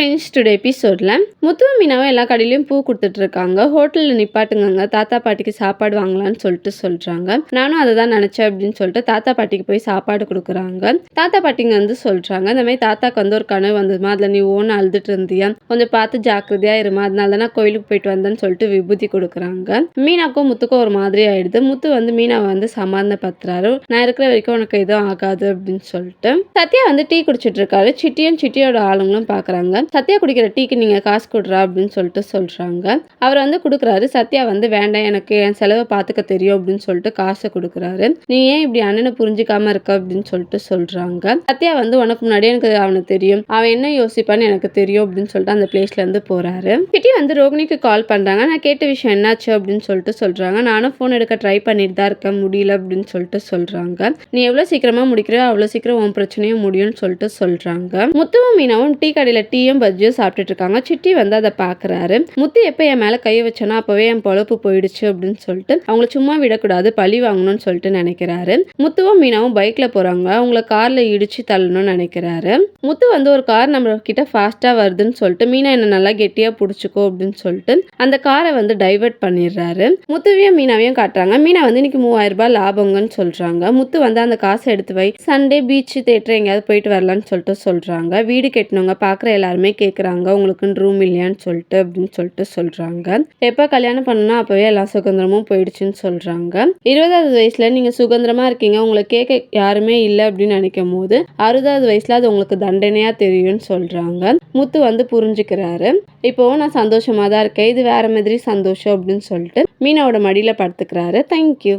Friends today எபிசோடில் முத்து மீனாவை எல்லா கடையிலையும் பூ கொடுத்துட்ருக்காங்க. ஹோட்டலில் நிப்பாட்டுங்க தாத்தா பாட்டிக்கு சாப்பாடு வாங்கலாம்னு சொல்லிட்டு சொல்கிறாங்க நானும் அதை தான் நினச்சேன் அப்படின்னு சொல்லிட்டு தாத்தா பாட்டிக்கு போய் சாப்பாடு கொடுக்குறாங்க. தாத்தா பாட்டிங்க வந்து சொல்கிறாங்க இந்த மாதிரி தாத்தாக்கு வந்து ஒரு கனவு வந்ததுமா அதில் நீ ஓன்னு அழுதுட்டு இருந்தியா? கொஞ்சம் பார்த்து ஜாக்கிரதையாக இருமா. அதனால தான் நான் கோயிலுக்கு போயிட்டு வந்தேன்னு சொல்லிட்டு விபூதி கொடுக்குறாங்க. மீனாக்கும் முத்துக்கும் ஒரு மாதிரி ஆயிடுது. முத்து வந்து மீனாவை வந்து சமாதானப்படுத்துறாரு. நான் இருக்கிற வரைக்கும் உனக்கு எதுவும் ஆகாது அப்படின்னு சொல்லிட்டு. சத்யா வந்து டீ குடிச்சிட்டு இருக்காரு சிட்டியும் சிட்டியோட ஆளுங்களும் பார்க்குறாங்க சத்யா குடிக்கிற டீக்கு நீங்கள் காசு கொடுறா அப்படின்னு சொல்லிட்டு சொல்கிறாங்க அவர் வந்து கொடுக்குறாரு சத்யா வந்து வேண்டாம் எனக்கு என் செலவை பார்த்துக்க தெரியும் அப்படின்னு சொல்லிட்டு காசை கொடுக்குறாரு. நீ ஏன் இப்படி அண்ணனை புரிஞ்சிக்காம இருக்க? அப்படின்னு சொல்லிட்டு சொல்கிறாங்க சத்யா வந்து உனக்கு முன்னாடியே எனக்கு அவனை தெரியும். அவன் என்ன யோசிப்பான்னு எனக்கு தெரியும் அப்படின்னு சொல்லிட்டு அந்த பிளேஸ்லேருந்து போகிறாரு கிட்டி வந்து ரோகிணிக்கு கால் பண்ணுறாங்க நான் கேட்ட விஷயம் என்னாச்சு? அப்படின்னு சொல்லிட்டு சொல்கிறாங்க நானும் ஃபோன் எடுக்க ட்ரை பண்ணிட்டு தான் இருக்கேன் முடியல அப்படின்னு சொல்லிட்டு சொல்கிறாங்க நீ எவ்வளோ சீக்கிரமாக முடிக்கிறியோ அவ்வளோ சீக்கிரம் உன் பிரச்சனையும் முடியும்னு சொல்லிட்டு சொல்கிறாங்க முத்துவும் மீனாவும் டீ கடையில் டீயும் பஜ்ஜியும் சாப்பிட்டுட்டு இருக்காங்க சிட்டி வந்து அதை பார்க்குறாரு. முத்து எப்போ என் மேலே கை வச்சனா அப்போவே என் பொழப்பு போயிடுச்சு அப்படின்னு சொல்லிட்டு அவங்கள சும்மா விடக்கூடாது பழி வாங்கணும்னு சொல்லிட்டு நினைக்கிறாரு. முத்துவும் மீனாவும் பைக்கில் போகிறாங்க. அவங்கள காரில் இடிச்சு தள்ளணும்னு நினைக்கிறாரு. முத்து வந்து ஒரு கார் நம்ம கிட்ட ஃபாஸ்ட்டாக வருதுன்னு சொல்லிட்டு மீனா என்ன நல்லா கெட்டியாக பிடிச்சிக்கோ அப்படின்னு சொல்லிட்டு அந்த காரை வந்து டைவர்ட் பண்ணிடுறாரு. முத்துவையும் மீனாவையும் காட்டுறாங்க. மீனா வந்து இன்னைக்கு மூவாயிரம் ரூபாய் லாபங்கன்னு சொல்கிறாங்க முத்து வந்து அந்த காசை எடுத்து வை. சண்டே பீச் தேட்டர் எங்கேயாவது போயிட்டு வரலான்னு சொல்லிட்டு சொல்கிறாங்க வீடு கட்டினவங்க பார்க்குற எல்லாருமே கேட்குறாங்க உங்களுக்குன்னு ரூம் இல்லையான்னு சொல்லிட்டு அப்படின்னு சொல்லிட்டு சொல்கிறாங்க எப்போ கல்யாணம் பண்ணனா அப்போவே எல்லா சுதந்திரமும் போயிடுச்சுன்னு சொல்கிறாங்க இருபதாவது வயசில் நீங்கள் சுதந்திரமாக இருக்கீங்க. உங்களை கேட்க யாருமே இல்லை அப்படின்னு நினைக்கும் போது அறுபதாவது வயசில் அது உங்களுக்கு தண்டனையாக தெரியும்னு சொல்கிறாங்க முத்து வந்து புரிஞ்சுக்கிறாரு. இப்போ நான் சந்தோஷமாக தான் இருக்கேன். இது வேற மாதிரி சந்தோஷம் அப்படின்னு சொல்லிட்டு மீனாவோட மடியில் படுத்துக்கிறாரு. தேங்க்யூ